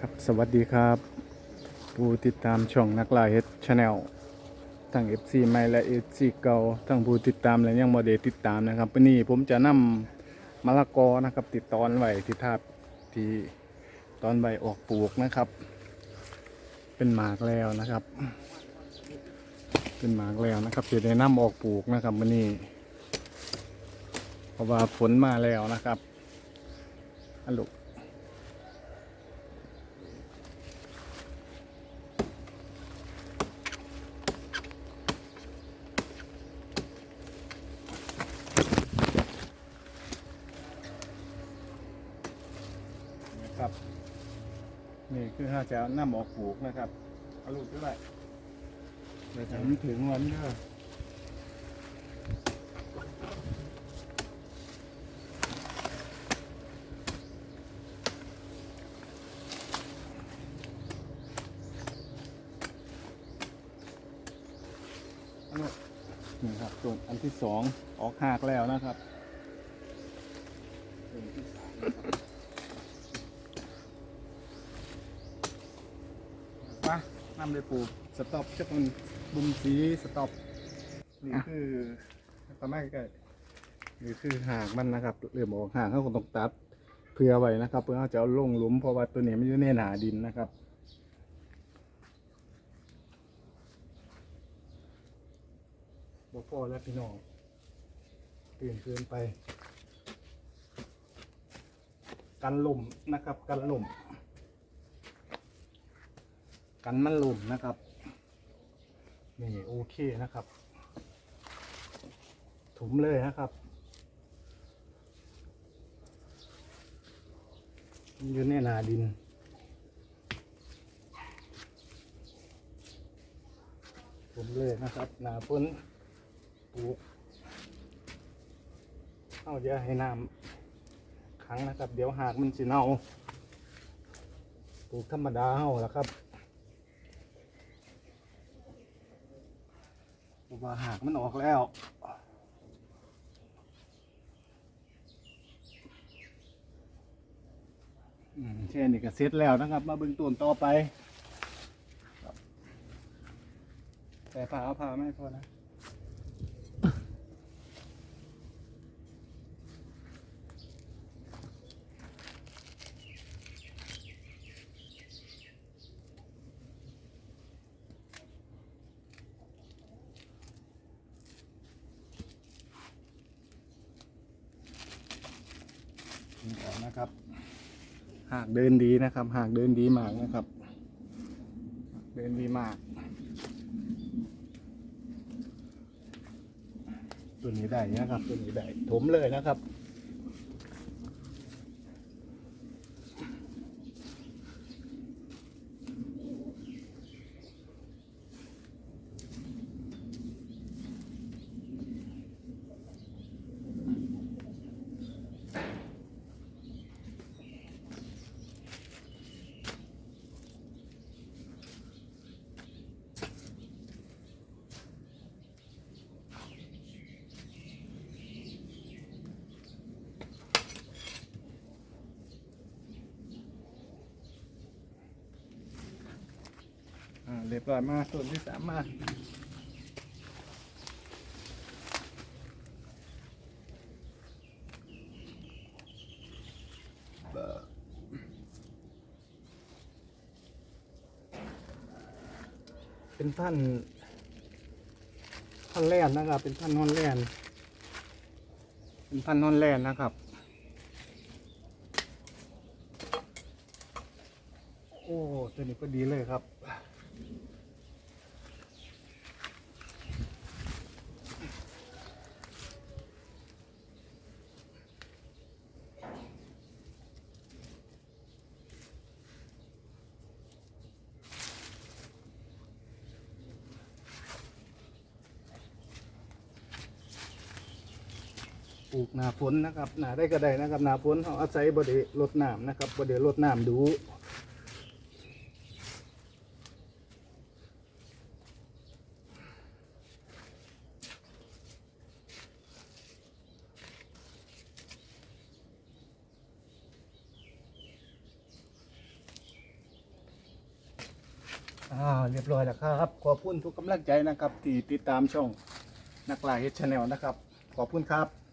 ครับสวัสดีครับ ผู้ติดตามช่องนักล่าเฮ็ดชาแนลทั้ง FC ใหม่และ FC เก่าทั้งผู้ติดตามและยังบ่ได้ติดตามนะครับวันนี้ผมจะนำมะละกอนะครับ ติดตอนไว้ที่ทาบที่ตอนใบออกปลูกนะครับ เป็นหมากแล้วนะครับ เป็นหมากแล้วนะครับจะได้นำออกปลูกนะครับวันนี้เพราะว่าฝนมาแล้วนะครับอันลูก นะครับ นี่ คือถ้าจะนำออกปลูกนะครับเอาลูกด้วยเดี๋ยวจะถึงวันเด้อเอาลูกนี่ครับส่วนอันที่สองออกหากแล้วนะครับส่ว นที่สามนะครับมานำไปปลูกสต็อปเจ้าคนบุมสีสต็อปนี่คือประมาณใกล้ๆนี่คือหากมันนะครับเรื่องบอกหากเขาคงต้องตัดเพื่อไว้นะครับ เพื่อเขาจะเอาลงหลุมเพราะว่าตัวนี้มันอยู่ในหนาดินนะครับบอกพ่อแล้วพี่น้องตื่นเกินไป กันลมนะครับ กันลม กันมันหลุมนะครับ นี่โอเคนะครับ ถุมเลยนะครับ อยู่ในนาดินถุมเลยนะครับนาพ้นปลูกเอาอย่าให้น้ำขังนะครับ เดี๋ยวหากมันสิเน่าปลูกธรรมดาเฮาละครับ เพราะ ว่าหากมันออกแล้วอืมแช่นี้ก็เสร็จแล้วนะครับ มาบึงต้นต่อไป แต่ผ่าเอาผ่าไม่พอนะ นะครับ หากเดินดีนะครับ หากเดินดีมากนะครับ เดินดีมาก ตัวนี้ได้นะครับ ตัวนี้ได้ถมเลยนะครับ รียบร้อยมาส่วนที่สามมาเป็นท่านท่านแรนนะครับ เป็นท่านนอนแรนเป็นท่านนอนแรนนะครับ โอ้ตัวนี้ก็ดีเลยครับ ลูกหนาฝนนะครับหนาได้ก็ได้นะครับหนาฝนเขาอาศัยบดีลดน้ำนะครับบดีลดน้ำดูอ่าเรียบร้อยแล้วครับ ขอบคุณทุกกำลังใจนะครับ ที่ติดตามช่องนักล่าเฮดชาแนลนะครับ ขอบคุณครับ